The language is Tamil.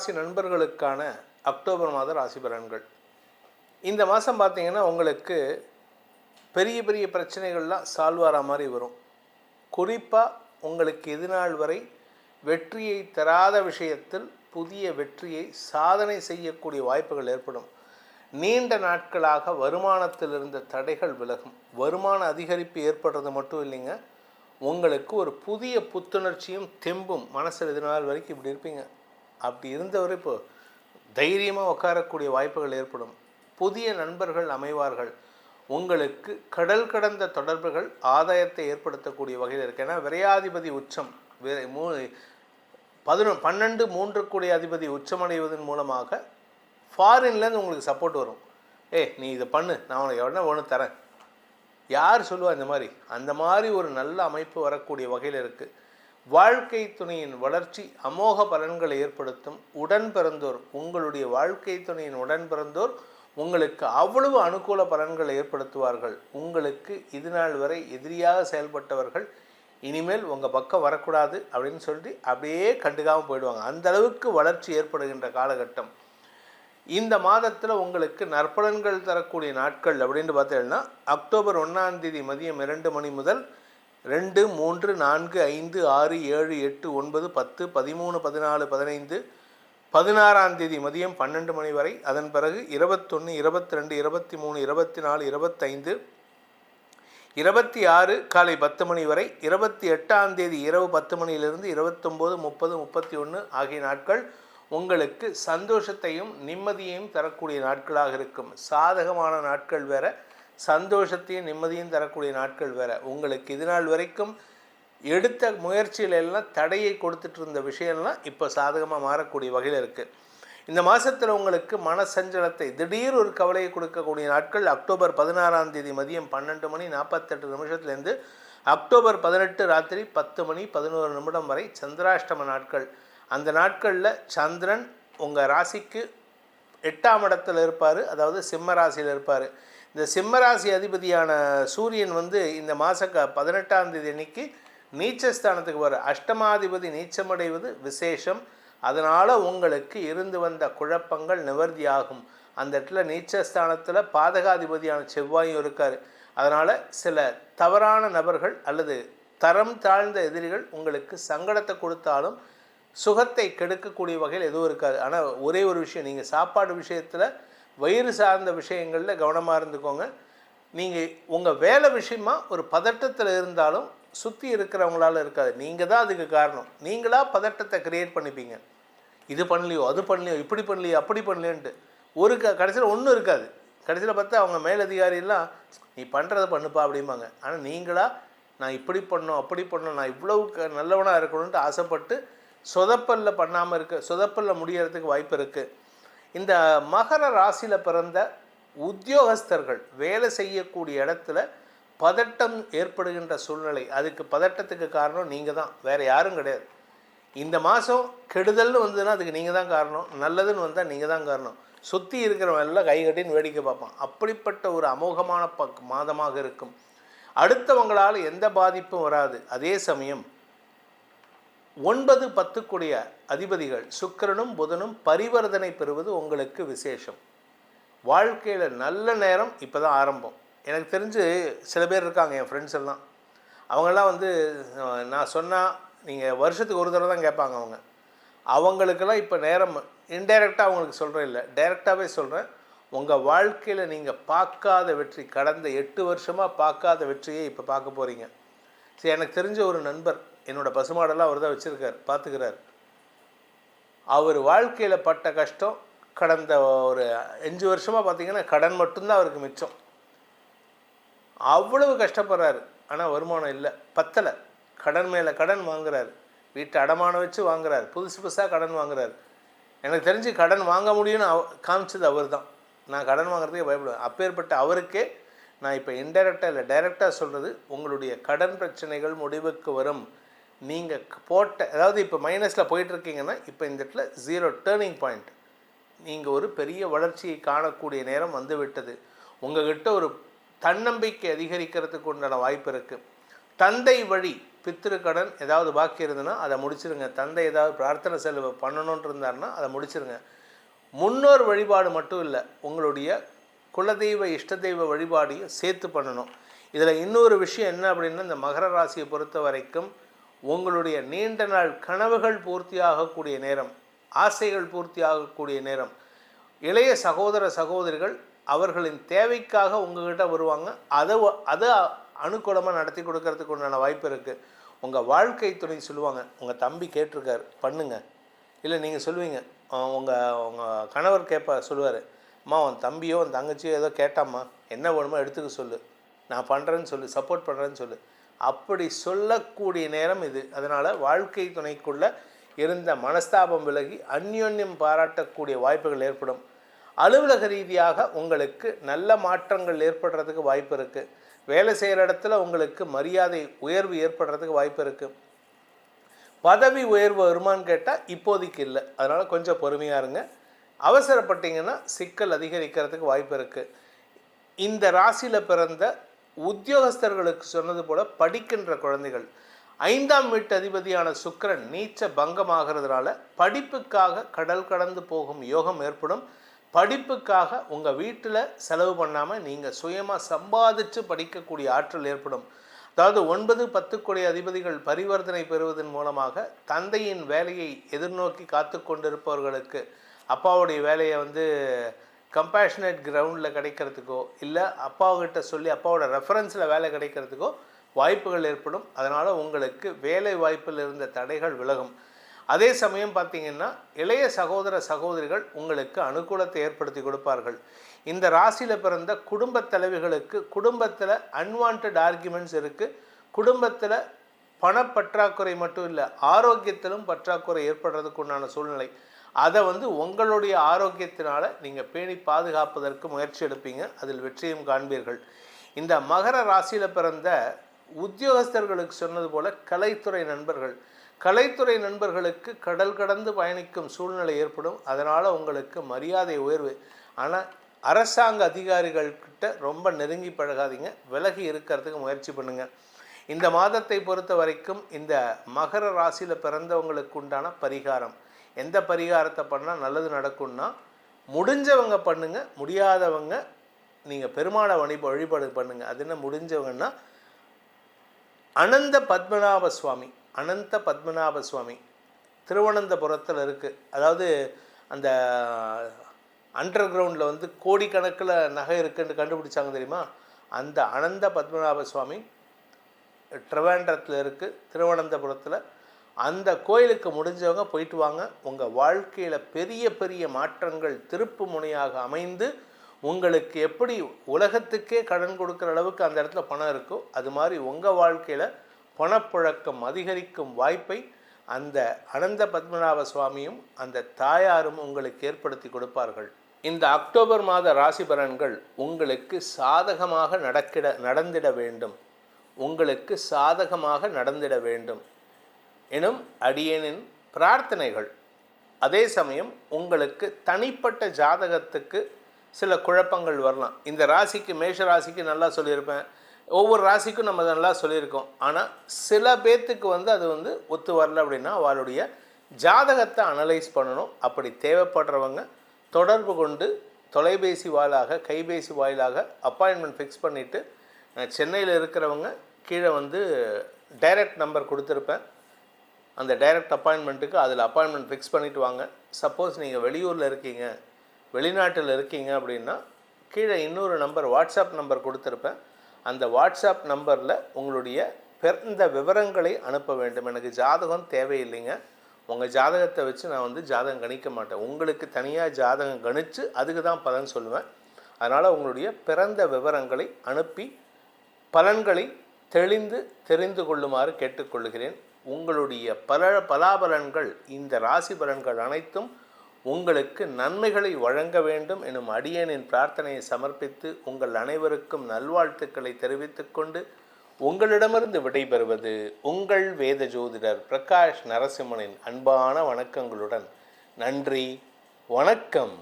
ராசி நண்பர்களுக்கான அக்டோபர் மாத ராசி பலன்கள். இந்த மாதம் பார்த்திங்கன்னா உங்களுக்கு பெரிய பெரிய பிரச்சனைகள்லாம் சால்வ் ஆகிற மாதிரி வரும். குறிப்பாக உங்களுக்கு இது வரை வெற்றியை தராத விஷயத்தில் புதிய வெற்றியை சாதனை செய்யக்கூடிய வாய்ப்புகள் ஏற்படும். நீண்ட நாட்களாக வருமானத்தில் இருந்த தடைகள் விலகும். வருமான அதிகரிப்பு ஏற்படுறது மட்டும் இல்லைங்க. உங்களுக்கு ஒரு புதிய புத்துணர்ச்சியும் தெம்பும் மனசில் இது வரைக்கும் இப்படி இருப்பீங்க. அப்படி இருந்தவர் இப்போ தைரியமாக உட்காரக்கூடிய வாய்ப்புகள் ஏற்படும். புதிய நண்பர்கள் அமைவார்கள். உங்களுக்கு கடல் கடந்த தொடர்புகள் ஆதாயத்தை ஏற்படுத்தக்கூடிய வகையில் இருக்கு. ஏன்னா விரையாதிபதி உச்சம் வே- மூ பதினொ பன்னெண்டு மூன்று கூடிய அதிபதி உச்சமடைவதன் மூலமாக ஃபாரின்லேருந்து உங்களுக்கு சப்போர்ட் வரும். ஏ நீ இதை பண்ணு. நான் உனக்கு எவ்வளோ ஒன்று தரேன். யார் சொல்லுவா இந்த மாதிரி? அந்த மாதிரி ஒரு நல்ல அமைப்பு வரக்கூடிய வகையில் இருக்குது வாழ்க்கை துணையின் வளர்ச்சி அமோக பலன்களை ஏற்படுத்தும். உடன் பிறந்தோர் உங்களுடைய வாழ்க்கை துணையின் உடன் பிறந்தோர் உங்களுக்கு அவ்வளவு அனுகூல பலன்களை ஏற்படுத்துவார்கள். உங்களுக்கு இது நாள் வரை எதிரியாக செயல்பட்டவர்கள் இனிமேல் உங்கள் பக்கம் வரக்கூடாது அப்படின்னு சொல்லி அப்படியே கண்டுக்காமல் போயிடுவாங்க. அந்த அளவுக்கு வளர்ச்சி ஏற்படுகின்ற காலகட்டம். இந்த மாதத்தில் உங்களுக்கு நற்பலன்கள் தரக்கூடிய நாட்கள் அப்படின்னு பார்த்தீங்கன்னா அக்டோபர் ஒன்றாம் தேதி மதியம் இரண்டு மணி முதல் ரெண்டு மூன்று நான்கு ஐந்து ஆறு ஏழு எட்டு ஒன்பது பத்து பதிமூணு பதினாலு பதினைந்து பதினாறாம் தேதி மதியம் பன்னெண்டு மணி வரை. அதன் பிறகு இருபத்தொன்று இருபத்தி ரெண்டு இருபத்தி மூணு இருபத்தி நாலு இருபத்தைந்து இருபத்தி ஆறு காலை பத்து மணி வரை. இருபத்தி எட்டாம் தேதி இரவு பத்து மணியிலிருந்து இருபத்தொம்போது முப்பது முப்பத்தி ஒன்று ஆகிய நாட்கள் உங்களுக்கு சந்தோஷத்தையும் நிம்மதியையும் தரக்கூடிய நாட்களாக இருக்கும். சாதகமான நாட்கள் வேற. சந்தோஷத்தையும் நிம்மதியும் தரக்கூடிய நாட்கள் வேறு. உங்களுக்கு இது நாள் வரைக்கும் எடுத்த முயற்சியில எல்லாம் தடையை கொடுத்துட்டு இருந்த விஷயம்லாம் இப்போ சாதகமாக மாறக்கூடிய வகையில் இருக்குது இந்த மாதத்தில் உங்களுக்கு மனசஞ்சலத்தை திடீர் ஒரு கவலையை கொடுக்கக்கூடிய நாட்கள் அக்டோபர் பதினாறாம் தேதி மதியம் பன்னெண்டு மணி நாற்பத்தெட்டு நிமிஷத்துலேருந்து அக்டோபர் பதினெட்டு ராத்திரி பத்து மணி பதினோரு நிமிடம் வரை சந்திராஷ்டம நாட்கள். அந்த நாட்களில் சந்திரன் உங்கள் ராசிக்கு எட்டாம் இடத்துல இருப்பார் அதாவது சிம்மராசியில் இருப்பார். இந்த சிம்மராசி அதிபதியான சூரியன் வந்து இந்த மாத க பதினெட்டாம் தேதி அன்னைக்கு நீச்சஸ்தானத்துக்கு வர அஷ்டமாதிபதி நீச்சமடைவது விசேஷம். அதனால் உங்களுக்கு இருந்து வந்த குழப்பங்கள் நிவர்த்தியாகும். அந்த இடத்துல நீச்சஸ்தானத்தில் பாதகாதிபதியான செவ்வாயும் இருக்கார். அதனால் சில தவறான நபர்கள் அல்லது தரம் தாழ்ந்த எதிரிகள் உங்களுக்கு சங்கடத்தை கொடுத்தாலும் சுகத்தை கெடுக்கக்கூடிய வகையில் எதுவும் இருக்காது. ஆனால் ஒரே ஒரு விஷயம் நீங்கள் சாப்பாடு விஷயத்தில் வயிறு சார்ந்த விஷயங்களில் கவனமாக இருந்துக்கோங்க. நீங்கள் உங்கள் வேலை விஷயமா ஒரு பதட்டத்தில் இருந்தாலும் சுற்றி இருக்கிறவங்களால இருக்காது. நீங்கள் தான் அதுக்கு காரணம். நீங்களாக பதட்டத்தை க்ரியேட் பண்ணிப்பீங்க. இது பண்ணலையோ அது பண்ணலையோ இப்படி பண்ணலையோ அப்படி பண்ணலையோன்ட்டு. ஒரு க கடைசியில் ஒன்றும் இருக்காது. கடைசியில் பார்த்தா அவங்க மேலதிகாரியெல்லாம் நீ பண்ணுறத பண்ணுப்பா அப்படிம்பாங்க. ஆனால் நீங்களாக நான் இப்படி பண்ணோம் அப்படி பண்ணோம் நான் இவ்வளவு க நல்லவனாக இருக்கணும்ன்ட்டு ஆசைப்பட்டு சொதப்பல்ல பண்ணாமல் இருக்க சொதப்பல்ல முடியறதுக்கு வாய்ப்பு இருக்குது இந்த மகர ராசியில் பிறந்த உத்தியோகஸ்தர்கள் வேலை செய்யக்கூடிய இடத்துல பதட்டம் ஏற்படுகின்ற சூழ்நிலை. அதுக்கு பதட்டத்துக்கு காரணம் நீங்கள் தான் வேறு யாரும் கிடையாது. இந்த மாதம் கெடுதல்னு வந்ததுன்னா அதுக்கு நீங்கள் தான் காரணம் நல்லதுன்னு வந்தால் நீங்கள் தான் காரணம். சுற்றி இருக்கிறவன் எல்லாம் கை கட்டின்னு வேடிக்கை பார்ப்பான். அப்படிப்பட்ட ஒரு அமோகமான பக் மாதமாக இருக்கும். அடுத்தவங்களால் எந்த பாதிப்பும் வராது. அதே சமயம் ஒன்பது பத்துக்குடைய அதிபதிகள் சுக்கிரனும் புதனும் பரிவர்த்தனை பெறுவது உங்களுக்கு விசேஷம். வாழ்க்கையில் நல்ல நேரம் இப்போ தான் ஆரம்பம். எனக்கு தெரிஞ்சு சில பேர் இருக்காங்க என் ஃப்ரெண்ட்ஸ் எல்லாம். அவங்கெல்லாம் வந்து நான் சொன்னால் நீங்கள் வருஷத்துக்கு ஒரு தடவை தான் கேட்பாங்க அவங்க. அவங்களுக்கெல்லாம் இப்போ நேரம் இன்டைரக்டாக அவங்களுக்கு சொல்கிறேன் இல்லை டைரெக்டாகவே சொல்கிறேன் உங்கள் வாழ்க்கையில் நீங்கள் பார்க்காத வெற்றி கடந்த எட்டு வருஷமாக பார்க்காத வெற்றியை இப்போ பார்க்க போகிறீங்க சரி எனக்கு தெரிஞ்ச ஒரு நண்பர் என்னோட பசுமாடெல்லாம் அவர் தான் வச்சுருக்கார் பார்த்துக்கிறார் அவர் வாழ்க்கையில் பட்ட கஷ்டம் கடந்த ஒரு அஞ்சு வருஷமாக பார்த்தீங்கன்னா கடன் மட்டும்தான் அவருக்கு மிச்சம். அவ்வளவு கஷ்டப்படுறாரு ஆனால் வருமானம் இல்லை பத்தலை. கடன் மேலே கடன் வாங்குறாரு வீட்டை அடமானம் வச்சு வாங்குறாரு புதுசு புதுசாக கடன் வாங்குறாரு. எனக்கு தெரிஞ்சு கடன் வாங்க முடியும்னு அவ காமிச்சது அவர் தான் நான் கடன் வாங்குறதுக்கே பயப்படுவேன். அப்பேற்பட்ட அவருக்கே நான் இப்போ இன்டெரக்டாக இல்லை டைரெக்டாக சொல்கிறது உங்களுடைய கடன் பிரச்சனைகள் முடிவுக்கு வரும். நீங்கள் போட்ட அதாவது இப்போ மைனஸில் போயிட்டுருக்கீங்கன்னா இப்போ இந்த இடத்துல ஜீரோ டேர்னிங் பாயிண்ட் நீங்கள் ஒரு பெரிய வளர்ச்சியை காணக்கூடிய நேரம் வந்து விட்டது ஒரு தன்னம்பிக்கை அதிகரிக்கிறதுக்கு உண்டான வாய்ப்பு இருக்குது தந்தை வழி பித்திருக்கடன் ஏதாவது பாக்கி இருந்ததுன்னா அதை முடிச்சிருங்க. தந்தை ஏதாவது பிரார்த்தனை செலவு பண்ணணுன்ட்டு இருந்தாருன்னா அதை முடிச்சிருங்க. முன்னோர் வழிபாடு மட்டும் இல்லை உங்களுடைய குலதெய்வ இஷ்ட தெய்வ வழிபாடையும் சேர்த்து பண்ணணும். இதில் இன்னொரு விஷயம் என்ன அப்படின்னா இந்த மகர ராசியை பொறுத்த வரைக்கும் உங்களுடைய நீண்ட நாள் கனவுகள் பூர்த்தியாகக்கூடிய நேரம் ஆசைகள் பூர்த்தியாகக்கூடிய நேரம். இளைய சகோதர சகோதரிகள் அவர்களின் தேவைக்காக உங்ககிட்ட வருவாங்க. அதை அதை அனுகூலமாக நடத்தி கொடுக்கறதுக்கு உண்டான வாய்ப்பு இருக்குது உங்கள் வாழ்க்கை துணை சொல்லுவாங்க. உங்கள் தம்பி கேட்டிருக்காரு பண்ணுங்க. இல்லை நீங்கள் சொல்லுவீங்க. உங்கள் உங்கள் கணவர் கேட்பா சொல்லுவார். அம்மா உன் தம்பியோ உன் தங்கச்சியோ ஏதோ கேட்டாம்மா. என்ன வேணுமோ எடுத்துக்க சொல்லு. நான் பண்ணுறேன்னு சொல்லு சப்போர்ட் பண்ணுறேன்னு சொல்லு. அப்படி சொல்லக்கூடிய நேரம் இது. அதனால் வாழ்க்கை துணைக்குள்ள இருந்த மனஸ்தாபம் விலகி அந்யோன்யம் பாராட்டக்கூடிய வாய்ப்புகள் ஏற்படும். அலுவலக ரீதியாக உங்களுக்கு நல்ல மாற்றங்கள் ஏற்படுறதுக்கு வாய்ப்பு இருக்குது வேலை செய்கிற இடத்துல உங்களுக்கு மரியாதை உயர்வு ஏற்படுறதுக்கு வாய்ப்பு இருக்குது பதவி உயர்வு வருமான்னு கேட்டால் இப்போதைக்கு இல்லை. அதனால் கொஞ்சம் பொறுமையாக இருங்க. அவசரப்பட்டீங்கன்னா சிக்கல் அதிகரிக்கிறதுக்கு வாய்ப்பு இருக்குது இந்த ராசியில் பிறந்த உத்தியோகஸ்தர்களுக்கு சொன்னது போல படிக்கின்ற குழந்தைகள். ஐந்தாம் வீட்டு அதிபதியான சுக்கிரன் நீச்ச பங்கமாகிறதுனால படிப்புக்காக கடல் கடந்து போகும் யோகம் ஏற்படும். படிப்புக்காக உங்கள் வீட்டில் செலவு பண்ணாமல் நீங்கள் சுயமாக சம்பாதிச்சு படிக்கக்கூடிய ஆற்றல் ஏற்படும். அதாவது ஒன்பது பத்து கோடி அதிபதிகள் பரிவர்த்தனை பெறுவதன் மூலமாக தந்தையின் வேலையை எதிர்நோக்கி காத்து கொண்டிருப்பவர்களுக்கு அப்பாவுடைய வேலையை வந்து கம்பேஷனேட் கிரவுண்டில் கிடைக்கிறதுக்கோ இல்லை அப்பாவுக்கிட்ட சொல்லி அப்பாவோட ரெஃபரன்ஸில் வேலை கிடைக்கிறதுக்கோ வாய்ப்புகள் ஏற்படும். அதனால் உங்களுக்கு வேலை வாய்ப்பில் இருந்த தடைகள் விலகும். அதே சமயம் பார்த்தீங்கன்னா இளைய சகோதர சகோதரிகள் உங்களுக்கு அனுகூலத்தை ஏற்படுத்தி கொடுப்பார்கள். இந்த ராசியில் பிறந்த குடும்பத் தலைவிகளுக்கு குடும்பத்தில் அன்வான்ட் ஆர்குமெண்ட்ஸ் இருக்குது குடும்பத்தில் பணப்பற்றாக்குறை மட்டும் இல்லை ஆரோக்கியத்திலும் பற்றாக்குறை ஏற்படுறதுக்கு உண்டான சூழ்நிலை. அதை வந்து உங்களுடைய ஆரோக்கியத்தினால நீங்கள் பேணி பாதுகாப்பதற்கு முயற்சி எடுப்பீங்க. அதில் வெற்றியும் காண்பீர்கள். இந்த மகர ராசியில் பிறந்த உத்தியோகஸ்தர்களுக்கு சொன்னது போல கலைத்துறை நண்பர்கள். கலைத்துறை நண்பர்களுக்கு கடல் கடந்து பயணிக்கும் சூழ்நிலை ஏற்படும். அதனால் உங்களுக்கு மரியாதை உயர்வு. ஆனால் அரசாங்க அதிகாரிகள்கிட்ட ரொம்ப நெருங்கி பழகாதீங்க. விலகி இருக்கிறதுக்கு முயற்சி பண்ணுங்கள் இந்த மாதத்தை பொறுத்த வரைக்கும் இந்த மகர ராசியில் பிறந்தவங்களுக்கு உண்டான பரிகாரம். எந்த பரிகாரத்தை பண்ணால் நல்லது நடக்கும்னா முடிஞ்சவங்க பண்ணுங்க முடியாதவங்க நீங்கள் பெருமாளை வழிப வழிபாடு பண்ணுங்க. அது என்ன முடிஞ்சவங்கன்னா அனந்த பத்மநாப சுவாமி அனந்த பத்மநாப சுவாமி திருவனந்தபுரத்தில் இருக்குது அதாவது அந்த அண்டர் கிரவுண்டில் வந்து கோடிக்கணக்கில் நகை இருக்குன்னு கண்டுபிடிச்சாங்க தெரியுமா? அந்த அனந்த பத்மநாப சுவாமி ட்ரிவாண்டத்தில் இருக்குது திருவனந்தபுரத்தில். அந்த கோயிலுக்கு முடிஞ்சவங்க போயிட்டு வாங்க. உங்கள் வாழ்க்கையில் பெரிய பெரிய மாற்றங்கள் திருப்பு முனையாக அமைந்து உங்களுக்கு எப்படி உலகத்துக்கே கடன் கொடுக்குற அளவுக்கு அந்த இடத்துல பணம் இருக்கோ அது மாதிரி உங்கள் வாழ்க்கையில் பணப்புழக்கம் அதிகரிக்கும் வாய்ப்பை அந்த அனந்த பத்மநாப சுவாமியும் அந்த தாயாரும் உங்களுக்கு ஏற்படுத்தி கொடுப்பார்கள். இந்த அக்டோபர் மாத ராசி பலன்கள் உங்களுக்கு சாதகமாக நடக்கிட நடந்திட வேண்டும். உங்களுக்கு சாதகமாக நடந்திட வேண்டும். எனும் அடியேனின் பிரார்த்தனைகள். அதே சமயம் உங்களுக்கு தனிப்பட்ட ஜாதகத்துக்கு சில குழப்பங்கள் வரலாம். இந்த ராசிக்கு மேஷ ராசிக்கு நல்லா சொல்லியிருப்பேன். ஒவ்வொரு ராசிக்கும் நம்ம நல்லா சொல்லியிருக்கோம். ஆனால் சில பேர்த்துக்கு வந்து அது வந்து ஒத்து வரல அப்படின்னா அவளுடைய ஜாதகத்தை அனலைஸ் பண்ணணும். அப்படி தேவைப்படுறவங்க தொடர்பு கொண்டு தொலைபேசி வாயிலாக கைபேசி வாயிலாக அப்பாயின்மெண்ட் ஃபிக்ஸ் பண்ணிவிட்டு சென்னையில் இருக்கிறவங்க கீழே வந்து டைரக்ட் நம்பர் கொடுத்துருப்பேன். அந்த டைரக்ட் அப்பாயின்மெண்ட்டுக்கு அதில் அப்பாயின்மெண்ட் ஃபிக்ஸ் பண்ணிவிட்டு வாங்க. சப்போஸ் நீங்கள் வெளியூரில் இருக்கீங்க வெளிநாட்டில் இருக்கீங்க அப்படின்னா கீழே இன்னொரு நம்பர் வாட்ஸ்அப் நம்பர் கொடுத்துருப்பேன். அந்த வாட்ஸ்அப் நம்பரில் உங்களுடைய பிறந்த விவரங்களை அனுப்ப வேண்டும். எனக்கு ஜாதகம் தேவையில்லைங்க. உங்கள் ஜாதகத்தை வச்சு நான் வந்து ஜாதகம் கணிக்க மாட்டேன். உங்களுக்கு தனியாக ஜாதகம் கணித்து அதுக்கு தான் பலன் சொல்லுவேன். அதனால் உங்களுடைய பிறந்த விவரங்களை அனுப்பி பலன்களை தெளிந்து தெரிந்து கொள்ளுமாறு கேட்டுக்கொள்கிறேன். உங்களுடைய பல பலாபலன்கள் இந்த ராசி பலன்கள் அனைத்தும் உங்களுக்கு நன்மைகளை வழங்க வேண்டும் எனும் அடியனின் பிரார்த்தனையை சமர்ப்பித்து உங்கள் அனைவருக்கும் நல்வாழ்த்துக்களை தெரிவித்துக்கொண்டு உங்களிடமிருந்து விடைபெறுவது உங்கள் வேத ஜோதிடர் பிரகாஷ் நரசிம்மனின் அன்பான வணக்கங்களுடன் நன்றி வணக்கம்.